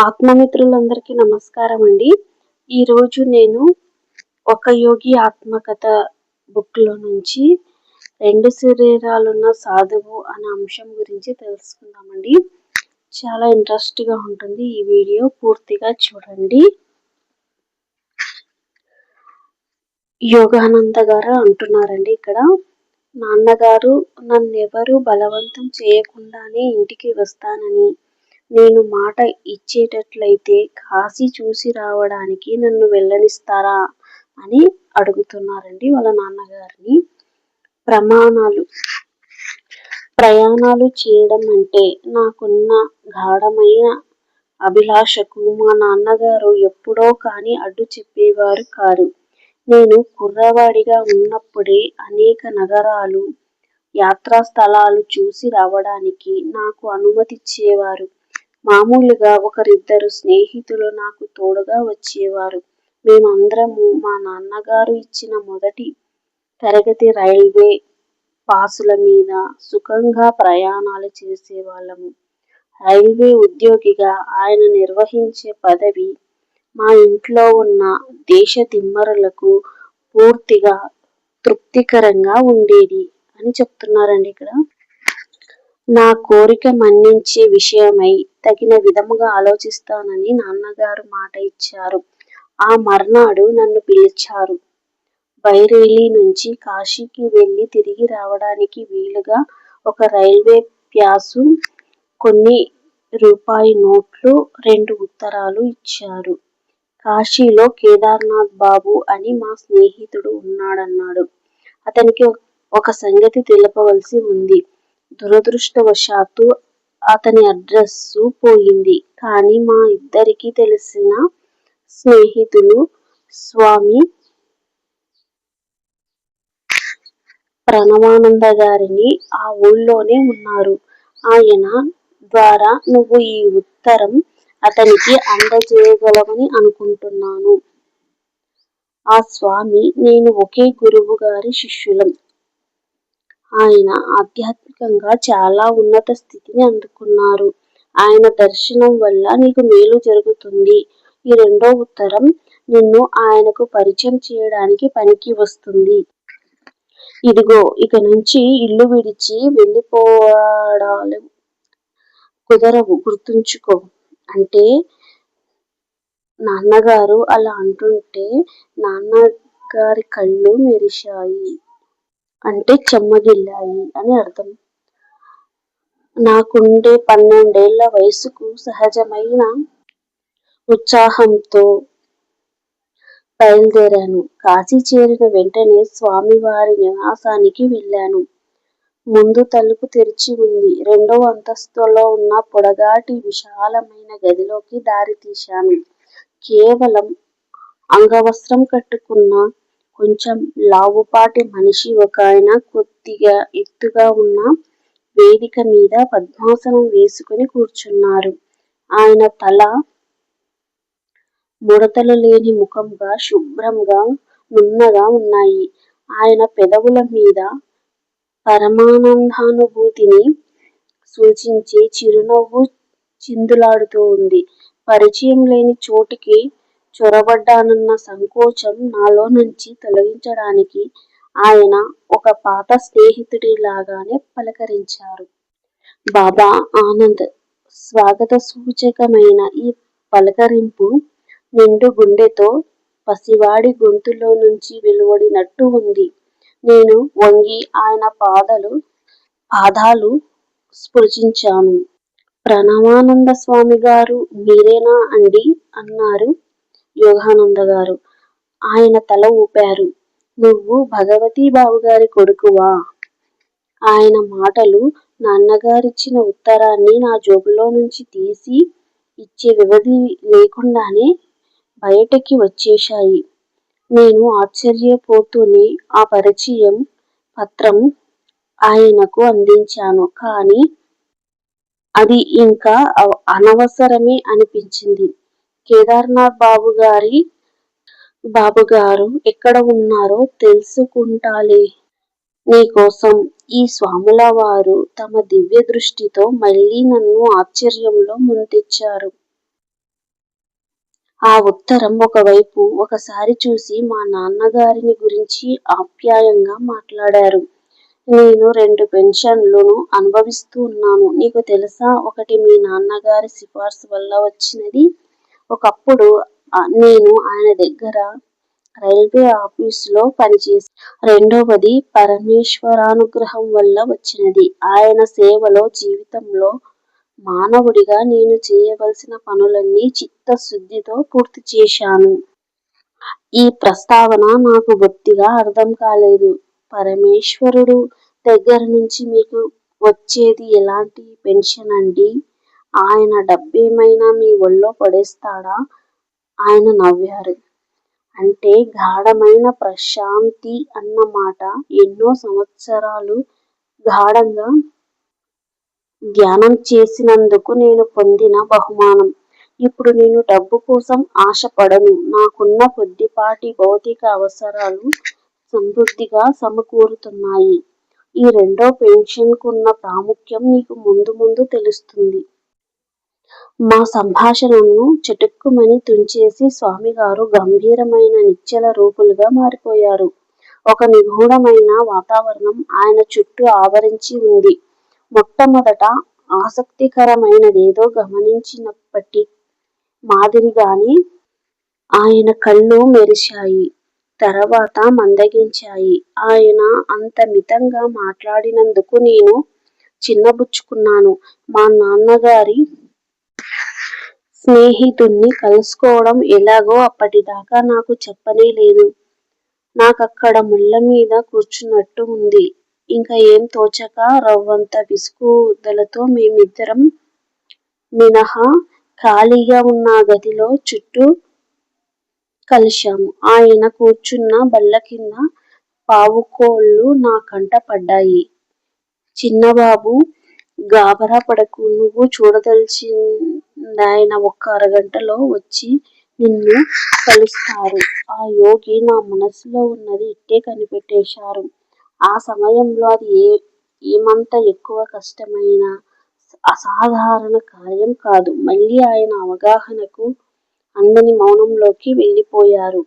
ఆత్మమిత్రులందరికీ నమస్కారం అండి ఈరోజు నేను ఒక యోగి ఆత్మకథ బుక్లో నుంచి రెండు శరీరాలున్న సాధువు అనే అంశం గురించి తెలుసుకుందామండి. చాలా ఇంట్రెస్ట్గా ఉంటుంది ఈ వీడియో పూర్తిగా చూడండి. యోగానంద గారు అంటున్నారండి ఇక్కడ నాన్నగారు నన్నెవరు బలవంతం చేయకుండానే ఇంటికి వస్తానని నేను మాట ఇచ్చేటట్లయితే కాశీ చూసి రావడానికి నన్ను వెళ్ళనిస్తారా అని అడుగుతున్నారండి వాళ్ళ నాన్నగారిని. ప్రమాణాలు ప్రయాణాలు చేయడం అంటే నాకున్న గాఢమైన అభిలాషకు మా నాన్నగారు ఎప్పుడో కానీ అడ్డు చెప్పేవారు కారు. నేను కుర్రవాడిగా ఉన్నప్పుడే అనేక నగరాలు యాత్రా స్థలాలు చూసి రావడానికి నాకు అనుమతిచ్చేవారు. మామూలుగా ఒకరిద్దరు స్నేహితులు నాకు తోడుగా వచ్చేవారు. మేమందరము మా నాన్నగారు ఇచ్చిన మొదటి తరగతి రైల్వే పాసుల మీద సుఖంగా ప్రయాణాలు చేసేవాళ్ళము. రైల్వే ఉద్యోగిగా ఆయన నిర్వహించే పదవి మా ఇంట్లో ఉన్న దేశ తిమ్మరులకు పూర్తిగా తృప్తికరంగా ఉండేది అని చెప్తున్నారండి ఇక్కడ. నా కోరిక మన్నించే విషయమై తగిన విధముగా ఆలోచిస్తానని నాన్నగారు మాట ఇచ్చారు. ఆ మర్నాడు నన్ను పిలిచారు. బైరేలీ నుంచి కాశీకి వెళ్ళి తిరిగి రావడానికి వీలుగా ఒక రైల్వే ప్యాసు కొన్ని రూపాయి నోట్లు రెండు ఉత్తరాలు ఇచ్చారు. కాశీలో కేదార్నాథ్ బాబు అని మా స్నేహితుడు ఉన్నాడన్నాడు. అతనికి ఒక సంగతి తెలపవలసి ఉంది. దురదృష్టవశాత్తు అతని అడ్రస్సు పోయింది. కానీ మా ఇద్దరికి తెలిసిన స్నేహితులు స్వామి ప్రణవానంద గారిని ఆ ఊళ్ళోనే ఉన్నారు. ఆయన ద్వారా నువ్వు ఈ ఉత్తరం అతనికి అందజేయగలవని అనుకుంటున్నాను. ఆ స్వామి నేను ఒకే గురువు గారి శిష్యులం. ఆయన ఆధ్యాత్మికంగా చాలా ఉన్నత స్థితిని అందుకున్నారు. ఆయన దర్శనం వల్ల నీకు మేలు జరుగుతుంది. ఈ రెండో ఉత్తరం నిన్ను ఆయనకు పరిచయం చేయడానికి పనికి వస్తుంది. ఇదిగో ఇక నుంచి ఇల్లు విడిచి వెళ్ళిపోవడాలు కుదరవు గుర్తుంచుకో. అంటే నాన్నగారు అలా అంటుంటే నాన్నగారి కళ్ళు మెరిశాయి. అంటే చెమ్మగిల్లాయి అని అర్థం. నాకుండే పన్నెండేళ్ళ వయసుకు సహజమైన ఉత్సాహంతో బయలుదేరాను. కాశీ చేరిన వెంటనే స్వామివారి నివాసానికి వెళ్ళాను. ముందు తలుపు తెరిచి ఉంది. రెండవ అంతస్తులో ఉన్న పొడగాటి విశాలమైన గదిలోకి దారి తీశాను కేవలం అంగవస్త్రం కట్టుకున్న కొంచెం లావుపాటి మనిషి ఒక ఆయన కొద్దిగా ఎత్తుగా ఉన్న వేదిక మీద పద్మాసనం వేసుకుని కూర్చున్నారు. ఆయన తల ముడతలు లేని ముఖంగా శుభ్రంగా నున్నగా ఉన్నాయి. ఆయన పెదవుల మీద పరమానందానుభూతిని సూచించే చిరునవ్వు చిందులాడుతూ ఉంది. పరిచయం లేని చోటికి చొరబడ్డానన్న సంకోచం నాలో నుంచి తొలగించడానికి ఆయన ఒక పాత స్నేహితుడిలాగానే పలకరించారు. బాబా ఆనంద్ స్వాగత సూచకమైన ఈ పలకరింపు నిండు గుండెతో పసివాడి గొంతులో నుంచి వెలువడినట్టు ఉంది. నేను వంగి ఆయన పాదలు పాదాలు స్పృశించాను. ప్రణవానంద స్వామి గారు మీరేనా అండి? అన్నారు. యోగానంద గారు ఆయన తల ఊపారు. నువ్వు భగవతీ బాబుగారి కొడుకువా? ఆయన మాటలు నాన్నగారిచ్చిన ఉత్తరాన్ని నా జోబులో నుంచి తీసి ఇచ్చే వ్యవధి లేకుండానే బయటకి వచ్చేశాయి. నేను ఆశ్చర్యపోతూనే ఆ పరిచయం పత్రం ఆయనకు అందించాను. కానీ అది ఇంకా అనవసరమే అనిపించింది. కేదార్నాథ్ బాబు గారి బాబుగారు ఎక్కడ ఉన్నారో తెలుసుకుంటాలి నీకోసం ఈ స్వాముల వారు తమ దివ్య దృష్టితో మళ్ళీ నన్ను ఆశ్చర్యంలో ముంచెత్తారు ఆ ఉత్తరం ఒకవైపు ఒకసారి చూసి మా నాన్నగారిని గురించి ఆప్యాయంగా మాట్లాడారు. నేను రెండు పెన్షన్లను అనుభవిస్తూ ఉన్నాను. నీకు తెలుసా? ఒకటి మీ నాన్నగారి సిఫార్సు వల్ల వచ్చినది. ఒకప్పుడు నేను ఆయన దగ్గర రైల్వే ఆఫీసులో పనిచేసి రెండవది పరమేశ్వరానుగ్రహం వల్ల వచ్చినది. ఆయన సేవలో జీవితంలో మానవుడిగా నేను చేయవలసిన పనులన్నీ చిత్తశుద్ధితో పూర్తి చేశాను ఈ ప్రస్తావన నాకు బొత్తిగా అర్థం కాలేదు. పరమేశ్వరుడు దగ్గర నుంచి మీకు వచ్చేది ఎలాంటి పెన్షన్ అండి ఆయన డబ్బేమైనా మీ ఒళ్ళో పడేస్తాడా? ఆయన నవ్వారు. అంటే గాఢమైన ప్రశాంతి అన్నమాట. ఎన్నో సంవత్సరాలు గాఢంగా ధ్యానం చేసినందుకు నేను పొందిన బహుమానం. ఇప్పుడు నేను డబ్బు కోసం ఆశపడను. నాకున్న కొద్దిపాటి భౌతిక అవసరాలు సమృద్ధిగా సమకూరుతున్నాయి. ఈ రెండో పెన్షన్కున్న ప్రాముఖ్యం నీకు ముందు ముందు తెలుస్తుంది. మా సంభాషణను చటుక్కుమని తుంచేసి స్వామిగారు గంభీరమైన నిశ్చల రూపులుగా మారిపోయారు. ఒక నిగూఢమైన వాతావరణం ఆయన చుట్టూ ఆవరించి ఉంది. మొట్టమొదట ఆసక్తికరమైనదేదో గమనించినప్పటి మాదిరిగానే ఆయన కళ్ళు మెరిశాయి. తర్వాత మందగించాయి. ఆయన అంత మితంగా మాట్లాడినందుకు నేను చిన్నబుచ్చుకున్నాను. మా నాన్నగారి స్నేహితుణ్ణి కలుసుకోవడం ఎలాగో అప్పటిదాకా నాకు చెప్పనేలేదు. నాకక్కడ ముళ్ళమీద కూర్చున్నట్టు ఉంది. ఇంకా ఏం తోచక రవ్వంత విసుగుదలతో మేమిద్దరం మినహా ఖాళీగా ఉన్న గదిలో చుట్టూ కలిశాము. ఆయన కూర్చున్న బల్ల కింద పావుకోళ్ళు నా కంట పడ్డాయి. చిన్నబాబు గాబరాపడకు. నువ్వు చూడదలచిందాయన ఒక్క అరగంటలో వచ్చి నిన్ను కలుస్తారు. ఆ యోగి నా మనసులో ఉన్నది ఇట్టే కనిపెట్టేశారు. ఆ సమయంలో అది ఏ ఏమంత ఎక్కువ కష్టమైన, అసాధారణ కార్యం కాదు. మళ్ళీ ఆయన అవగాహనకు అందని మౌనంలోకి వెళ్ళిపోయారు.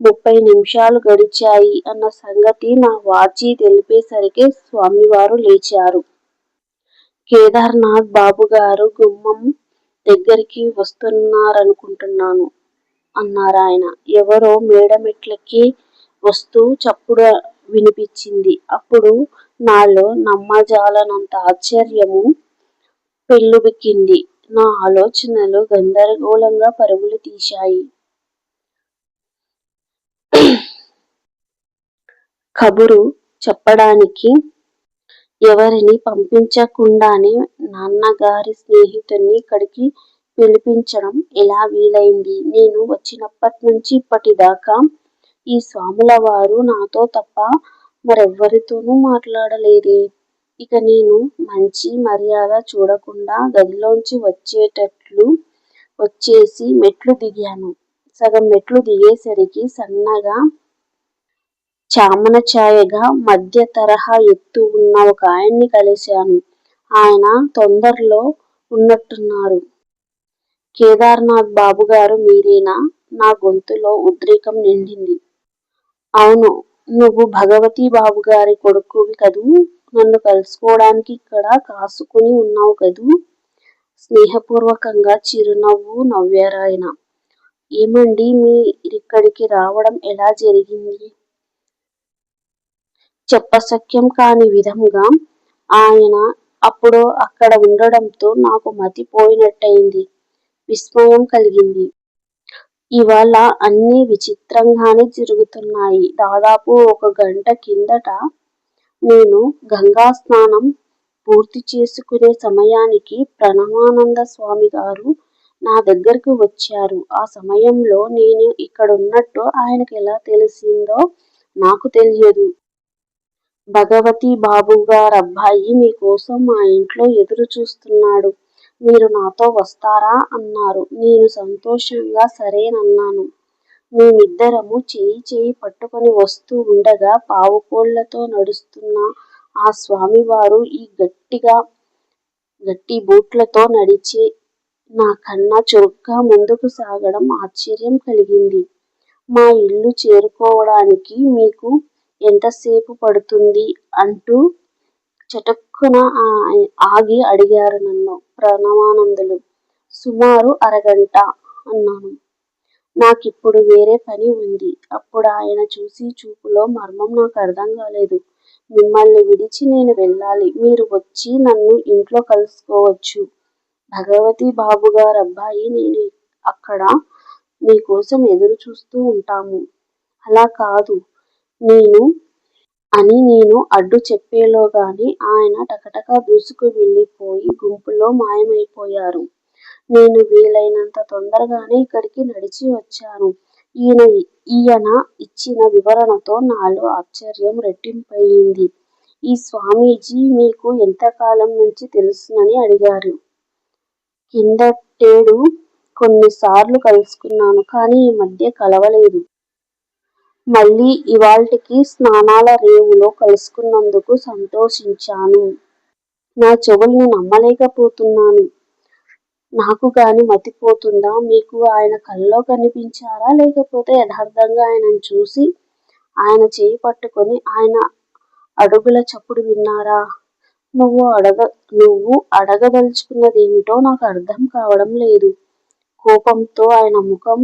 ముప్పై నిమిషాలు గడిచాయి అన్న సంగతి నా వాచి తెలిపేసరికి స్వామివారు లేచారు. కేదార్నాథ్ బాబు గారు గుమ్మం దగ్గరికి వస్తున్నారనుకుంటాను అన్నారాయన. ఎవరో మేడమెట్లకి వస్తూ చప్పుడు వినిపించింది. అప్పుడు నాలో నమ్మజాలనంత ఆశ్చర్యము పెళ్ళుబిక్కింది నా ఆలోచనలు గందరగోళంగా పరుగులు తీశాయి. కబురు చెప్పడానికి ఎవరిని పంపించకుండానే నాన్నగారి స్నేహితుడ్ని ఇక్కడికి పిలిపించడం ఎలా వీలైంది నేను వచ్చినప్పటి నుంచి ఇప్పటిదాకా ఈ స్వాముల వారు నాతో తప్ప మరెవ్వరితోనూ మాట్లాడలేదే? ఇక నేను మంచి మర్యాద చూడకుండా గదిలోంచి వచ్చేటట్లు వచ్చేసి మెట్లు దిగాను. సగం మెట్లు దిగేసరికి సన్నగా, చామన ఛాయగా మధ్య తరహా ఎత్తు ఉన్న ఒక ఆయన్ని కలిశాను. ఆయన తొందరలో ఉన్నట్టున్నారు. కేదార్నాథ్ బాబు గారు మీరేనా? నా గొంతులో ఉద్రేకం నిండింది. అవును. నువ్వు భగవతిబాబుగారి కొడుకువి కదూ? నన్ను కలుసుకోవడానికి ఇక్కడ కాసుకుని ఉన్నావు కదూ? స్నేహపూర్వకంగా చిరునవ్వు నవ్వారాయన. ఏమండీ మీరిక్కడికి రావడం ఎలా జరిగింది? చెప్పశక్యం కాని విధంగా ఆయన అప్పుడు అక్కడ ఉండడంతో నాకు మతి పోయినట్టయింది. విస్మయం కలిగింది. ఇవాళ అన్ని విచిత్రంగానే జరుగుతున్నాయి. దాదాపు ఒక గంట కిందట నేను గంగా స్నానం పూర్తి చేసుకునే సమయానికి ప్రణమానంద స్వామి గారు నా దగ్గరకు వచ్చారు. ఆ సమయంలో నేను ఇక్కడ ఉన్నట్టు ఆయనకు ఎలా తెలిసిందో నాకు తెలియదు. భగవతి బాబు గారబ్బాయి మీకోసం మా ఇంట్లో ఎదురు చూస్తున్నాడు. మీరు నాతో వస్తారా? అన్నారు. నేను సంతోషంగా సరేనన్నాను. మేమిద్దరము చేయి చేయి పట్టుకొని వస్తూ ఉండగా పావుకోళ్ళతో నడుస్తున్న ఆ స్వామివారు ఈ గట్టిగా గట్టి బూట్లతో నడిచి నా కన్నా చురుగ్గా ముందుకు సాగడం ఆశ్చర్యం కలిగింది. మా ఇల్లు చేరుకోవడానికి మీకు ఎంతసేపు పడుతుంది? అంటూ చటుక్కున ఆగి అడిగారు నన్ను ప్రణవానందులు. సుమారు అరగంట అన్నాను. నాకిప్పుడు వేరే పని ఉంది అప్పుడు ఆయన చూసి చూపులో మర్మం నాకు అర్థం కాలేదు మిమ్మల్ని విడిచి నేను వెళ్ళాలి. మీరు వచ్చి నన్ను ఇంట్లో కలుసుకోవచ్చు. భగవతి బాబు గారబ్బాయి నేను అక్కడ మీకోసం ఎదురుచూస్తూ ఉంటాము అలా కాదు నేను అని నేను అడ్డు చెప్పేలోగానే ఆయన టకటక దూసుకు వెళ్ళిపోయి గుంపులో మాయమైపోయారు. నేను వీలైనంత తొందరగానే ఇక్కడికి నడిచి వచ్చాను. ఈయన ఈయన ఇచ్చిన వివరణతో నాలో ఆశ్చర్యం రెట్టింపయింది. ఈ స్వామీజీ మీకు ఎంతకాలం నుంచి తెలుసునని అడిగారు. కిందటేడు కొన్నిసార్లు కలుసుకున్నాను. కానీ ఈ మధ్య కలవలేదు. మళ్ళీ ఇవాల్టికి స్నానాల రేవులో కలుసుకున్నందుకు సంతోషించాను. నా చెవుల్ని నమ్మలేకపోతున్నాను. నాకు కానీ మతిపోతుందా? మీకు ఆయన కల్లో కనిపించారా? లేకపోతే యథార్థంగా ఆయనను చూసి, ఆయన చేయి పట్టుకొని ఆయన అడుగుల చప్పుడు విన్నారా? నువ్వు అడగ నువ్వు అడగదలుచుకున్నదేమిటో నాకు అర్థం కావడం లేదు కోపంతో ఆయన ముఖం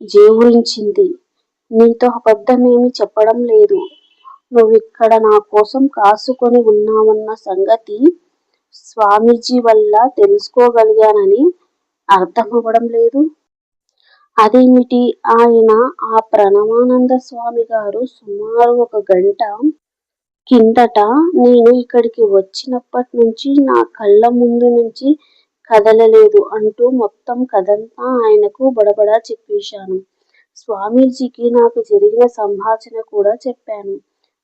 జేవురించింది. నీతో అబద్దమేమీ చెప్పడంలేదు. నువ్విక్కడ నాకోసం కాసుకొని ఉన్నావన్న సంగతి స్వామీజీ వల్ల తెలుసుకోగలిగానని అర్థమవడంలేదు. అదేమిటి? ఆయన ఆ ప్రణవానంద స్వామి గారు సుమారు ఒక గంట కిందట నేను ఇక్కడికి వచ్చినప్పటి నుంచి నా కళ్ళ ముందు నుంచి కదలలేదు అంటూ మొత్తం కథంతా ఆయనకు బడబడా చెప్పేశాను. స్వామీజీకి నాకు జరిగిన సంభాషణ కూడా చెప్పాను.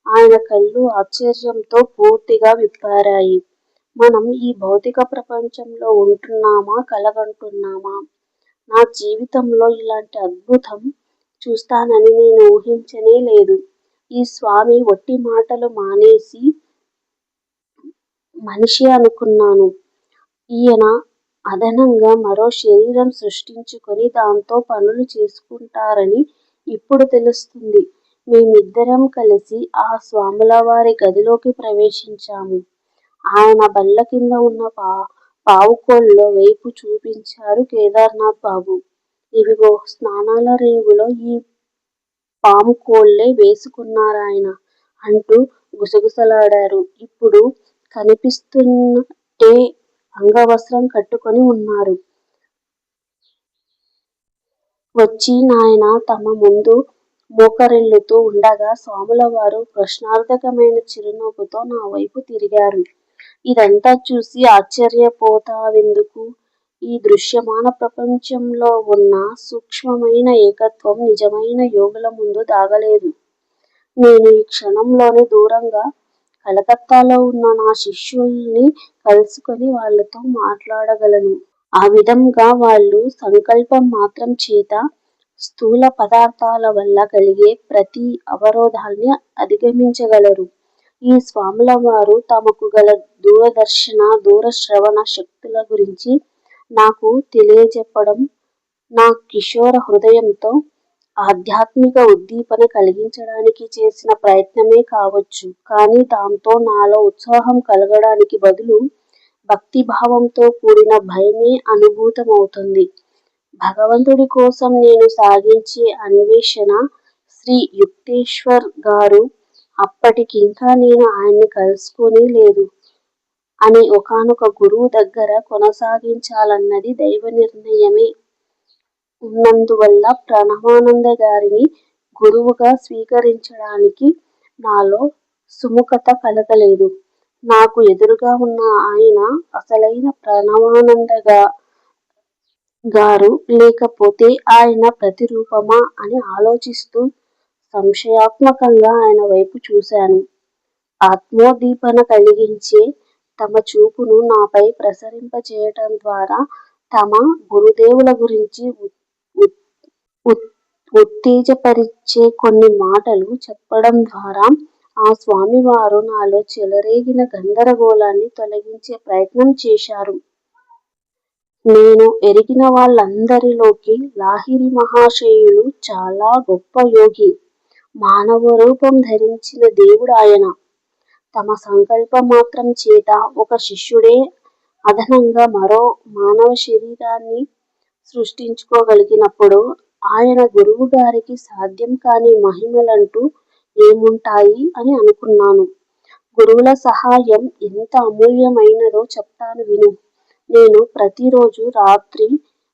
ఆయన కళ్ళు ఆశ్చర్యంతో పూర్తిగా విప్పారాయి. మనం ఈ భౌతిక ప్రపంచంలో ఉంటున్నామా కలగంటున్నామా? నా జీవితంలో ఇలాంటి అద్భుతం చూస్తానని నేను ఊహించనే లేదు ఈ స్వామి వట్టి మాటలు మానేసి మనిషి అనుకున్నాను. ఈయన అదనంగా మరో శరీరం సృష్టించుకొని దాంతో పనులు చేసుకుంటారని ఇప్పుడు తెలుస్తుంది మేమిద్దరం కలిసి ఆ స్వాముల వారి గదిలోకి ప్రవేశించాము. ఆయన బల్ల కింద ఉన్న పా పావుకోళ్ళ వైపు చూపించారు కేదార్నాథ్ బాబు. ఇవిగో స్నానాల రేవులో ఈ పాము కోళ్ళే వేసుకున్నారాయన అంటూ గుసగుసలాడారు. ఇప్పుడు కనిపిస్తున్నట్టే అంగవస్త్రం కట్టుకొని ఉన్నారు వచ్చి నాయన తమ ముందు మోకరిల్లుతూ స్వాముల వారు ప్రశ్నార్థకమైన చిరునవ్వుతో నావైపు తిరిగారు. ఇదంతా చూసి ఆశ్చర్యపోతావెందుకు? ఈ దృశ్యమాన ప్రపంచంలో ఉన్న సూక్ష్మమైన ఏకత్వం నిజమైన యోగుల ముందు దాగలేదు. నేను ఈ క్షణంలోనే దూరంగా కలకత్తాలో ఉన్న నా శిష్యుల్ని కలుసుకొని వాళ్ళతో మాట్లాడగలను. ఆ విధంగా వాళ్ళు సంకల్పం మాత్రం చేత స్థూల పదార్థాల వల్ల కలిగే ప్రతి అవరోధాల్ని అధిగమించగలరు. ఈ స్వాముల వారు తమకు గల దూరదర్శన, దూరశ్రవణ శక్తుల గురించి నాకు తెలియజెప్పడం నా కిషోర హృదయంతో ఆధ్యాత్మిక ఉద్దీపన కలిగించడానికి చేసిన ప్రయత్నమే కావచ్చు. కానీ దాంతో నాలో ఉత్సాహం కలగడానికి బదులు భక్తిభావంతో కూడిన భయమే అనుభూతమవుతుంది. భగవంతుడి కోసం నేను సాగించే అన్వేషణ శ్రీ యుక్తేశ్వర్ గారు అప్పటికింకా నేను ఆయన్ని కలుసుకొని లేదు. అని ఒకానొక గురువు దగ్గర కొనసాగించాలన్నది దైవ నిర్ణయమే. ఉన్నందువల్ల ప్రణవానంద గారిని గురువుగా స్వీకరించడానికి నాలో సుముఖత కలగలేదు. నాకు ఎదురుగా ఉన్న ఆయన అసలైన ప్రణవానందగారు లేకపోతే ఆయన ప్రతిరూపమా అని ఆలోచిస్తూ సంశయాత్మకంగా ఆయన వైపు చూశాను. ఆత్మోద్దీపన కలిగించే తమ చూపును నాపై ప్రసరింపజేయటం ద్వారా తమ గురుదేవుల గురించి ఉత్తేజపరిచే కొన్ని మాటలు చెప్పడం ద్వారా ఆ స్వామివారు నాలో చెలరేగిన గందరగోళాన్ని తొలగించే ప్రయత్నం చేశారు. నేను ఎరిగిన వాళ్ళందరిలోకి లాహిరి మహాశయులు చాలా గొప్ప యోగి. మానవ రూపం ధరించిన దేవుడు ఆయన. తమ సంకల్పమాత్రం చేత ఒక శిష్యుడే అదనంగా మరో మానవ శరీరాన్ని సృష్టించుకోగలిగినప్పుడు ఆయన గురువు గారికి సాధ్యం కాని మహిమలంటూ ఏముంటాయి అని అనుకున్నాను. గురువుల సహాయం ఎంత అమూల్యమైనదో చెప్తాను విను. నేను ప్రతిరోజు రాత్రి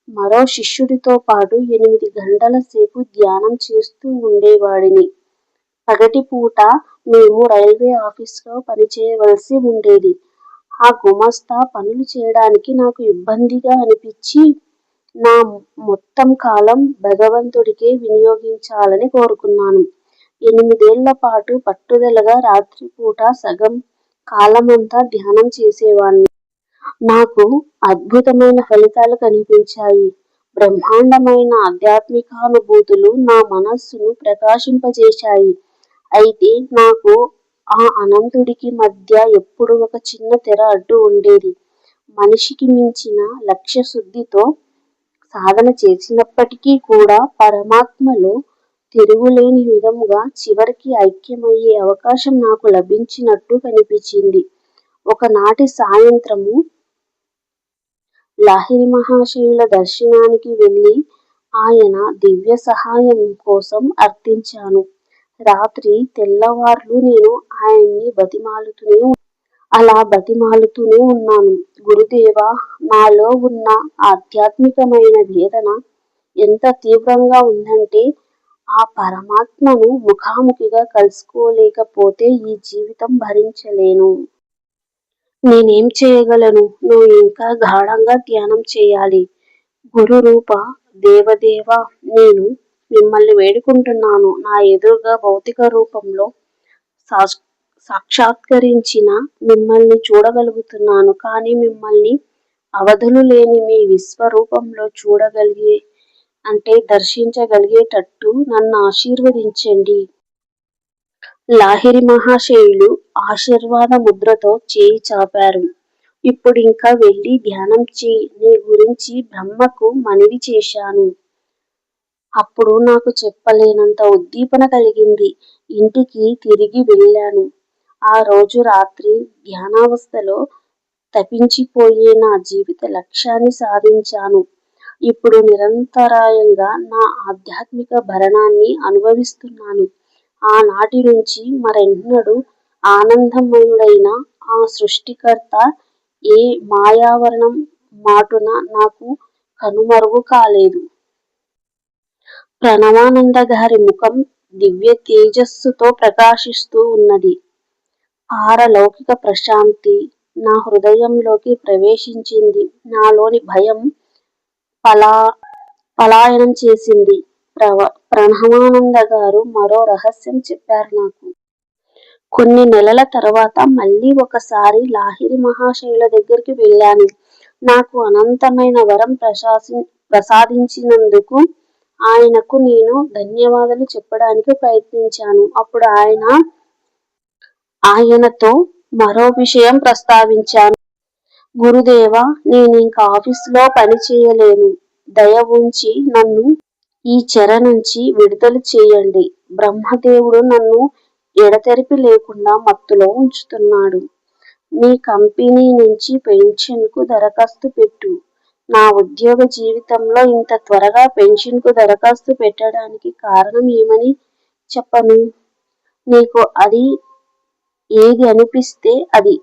మరో శిష్యుడితో పాటు ఎనిమిది గంటల సేపు ధ్యానం చేస్తూ ఉండేవాడిని. పగటిపూట మేము రైల్వే ఆఫీస్లో పనిచేయవలసి ఉండేది. ఆ గుమస్తా పనులు చేయడానికి నాకు ఇబ్బందిగా అనిపించి నా మొత్తం కాలం భగవంతుడికే వినియోగించాలని కోరుకున్నాను. ఎనిమిదేళ్ళపాటు పట్టుదలగా రాత్రిపూట సగం కాలమంతా ధ్యానం చేసేవాణ్ణి. నాకు అద్భుతమైన ఫలితాలు కనిపించాయి. బ్రహ్మాండమైన ఆధ్యాత్మికానుభూతులు నా మనస్సును ప్రకాశింపజేశాయి. అయితే నాకు ఆ అనంతుడికి మధ్య ఎప్పుడూ ఒక చిన్న తెర అడ్డు ఉండేది. మనిషికి మించిన లక్ష్య శుద్ధితో సాధన చేసినప్పటికీ కూడా పరమాత్మలో తిరుగులేని విధముగా చివరికి ఐక్యమయ్యే అవకాశం నాకు లభించినట్టు కనిపించింది. ఒకనాటి సాయంత్రము లాహిరి మహాశయుల దర్శనానికి వెళ్ళి ఆయన దివ్య సహాయం కోసం అర్థించాను. రాత్రి తెల్లవార్లు నేను ఆయన్ని బతిమాలుతూనే అలా బతిమాలుతూనే ఉన్నాను. గురుదేవా! నాలో ఉన్న ఆధ్యాత్మికమైన వేదన ఎంత తీవ్రంగా ఉందంటే ఆ పరమాత్మను ముఖాముఖిగా కలుసుకోలేకపోతే ఈ జీవితం భరించలేను. నేనేం చేయగలను? నువ్వు ఇంకా గాఢంగా ధ్యానం చేయాలి. గురు రూప దేవదేవ నేను మిమ్మల్ని వేడుకుంటున్నాను. నా ఎదురుగా భౌతిక రూపంలో సాక్షాత్కరించిన మిమ్మల్ని చూడగలుగుతున్నాను. కానీ మిమ్మల్ని అవధులులేని మీ విశ్వరూపంలో చూడగలిగే అంటే దర్శించగలిగేటట్టు నన్ను ఆశీర్వదించండి. లాహిరి మహాశయులు ఆశీర్వాద ముద్రతో చేయి చాపారు. ఇప్పుడు ఇంకా వెళ్ళి ధ్యానం చేయి నీ గురించి బ్రహ్మకు మనవి చేశాను. అప్పుడు నాకు చెప్పలేనంత ఉద్దీపన కలిగింది. ఇంటికి తిరిగి వెళ్ళాను. ఆ రోజు రాత్రి ధ్యానావస్థలో తపించిపోయే నా జీవిత లక్ష్యాన్ని సాధించాను. ఇప్పుడు నిరంతరాయంగా నా ఆధ్యాత్మిక భరణాన్ని అనుభవిస్తున్నాను. ఆనాటి నుంచి మరెన్నడూ ఆనందమయుడైన ఆ సృష్టికర్త ఏ మాయావరణం మాటున నాకు కనుమరుగు కాలేదు. ప్రణవానంద గారి ముఖం దివ్య తేజస్సుతో ప్రకాశిస్తూ ఉన్నది. ఆరలౌకిక ప్రశాంతి నా హృదయంలోకి ప్రవేశించింది. నాలోని భయం పలా పలాయనం చేసింది. ప్రణవానందగారు మరో రహస్యం చెప్పారు నాకు. కొన్ని నెలల తర్వాత మళ్ళీ ఒకసారి లాహిరి మహాశయుల దగ్గరికి వెళ్ళాను. నాకు అనంతమైన వరం ప్రసాదించినందుకు ఆయనకు నేను ధన్యవాదాలు చెప్పడానికి ప్రయత్నించాను. అప్పుడు ఆయన ఆయనతో మరో విషయం ప్రస్తావించాను. గురుదేవ నేనింక ఆఫీసులో పనిచేయలేను. దయ ఉంచి నన్ను ఈ చెర నుంచి విడుదల చేయండి. బ్రహ్మదేవుడు నన్ను ఎడతెరిపి లేకుండా మత్తులో ఉంచుతున్నాడు. మీ కంపెనీ నుంచి పెన్షన్కు దరఖాస్తు పెట్టు. నా ఉద్యోగ జీవితంలో ఇంత త్వరగా పెన్షన్కు దరఖాస్తు పెట్టడానికి కారణం ఏమని చెప్పను? నీకు ఏది అనిపిస్తే అది.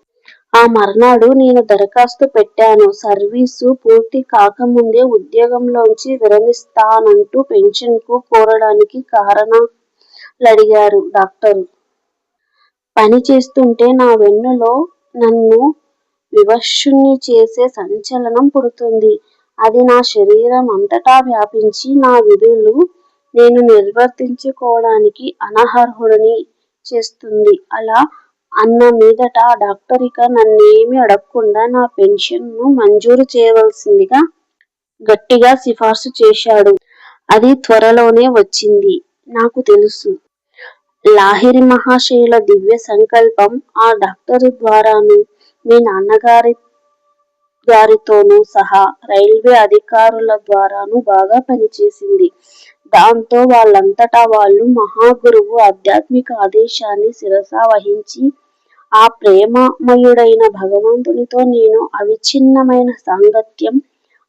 ఆ మర్నాడు నేను దరఖాస్తు పెట్టాను. సర్వీసు పూర్తి కాకముందే ఉద్యోగంలోంచి విరమిస్తానంటూ పెన్షన్కు కోరడానికి కారణాలడిగారు డాక్టరు. పని చేస్తుంటే నా వెన్నులో నన్ను వివశుణ్ణి చేసే సంచలనం పుడుతుంది అది నా శరీరం అంతటా వ్యాపించి నా విధులు నేను నిర్వర్తించుకోవడానికి అనర్హుడిని చేస్తుంది. అలా అన్న మీదట ఆ ఇక నన్నేమీ అడగకుండా నా పెన్షన్ను మంజూరు చేయవలసిందిగా గట్టిగా సిఫార్సు చేశాడు. అది త్వరలోనే వచ్చింది. నాకు తెలుసు. లాహిరి మహాశయుల దివ్య సంకల్పం ఆ డాక్టరు ద్వారాను మీ నాన్నగారి గారితోనూ సహా రైల్వే అధికారుల ద్వారాను బాగా పనిచేసింది. దాంతో వాళ్ళంతటా వాళ్ళు మహాగురువు ఆధ్యాత్మిక ఆదేశాన్ని శిరసావహించి ఆ ప్రేమమయుడైన భగవంతునితో నేను అవిచ్ఛిన్నమైన సాంగత్యం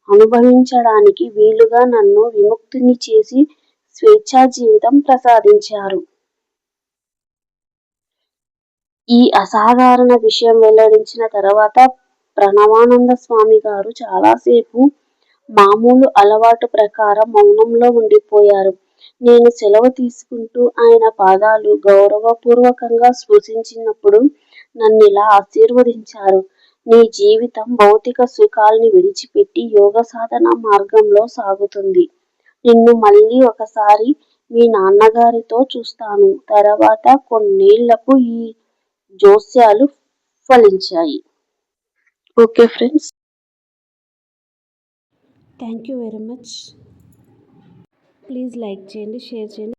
అనుభవించడానికి వీలుగా నన్ను విముక్తిని చేసి స్వేచ్ఛా జీవితం ప్రసాదించారు. ఈ అసాధారణ విషయం వెల్లడించిన తర్వాత ప్రణవానంద స్వామి గారు చాలాసేపు మామూలు అలవాటు ప్రకారం మౌనంలో ఉండిపోయారు నేను సెలవు తీసుకుంటూ ఆయన పాదాలు గౌరవపూర్వకంగా స్పృశించినప్పుడు ఇలా ఆశీర్వదించారు. నీ జీవితం భౌతిక సుఖాల్ని విడిచిపెట్టి యోగ సాధన మార్గంలో సాగుతుంది. నిన్ను మళ్ళీ ఒకసారి మీ నాన్నగారితో చూస్తాను. తర్వాత కొన్నేళ్ళకు ఈ జోస్యాలు ఫలించాయి. Okay friends. Thank you very much. Please like చేయండి. షేర్ చేయండి.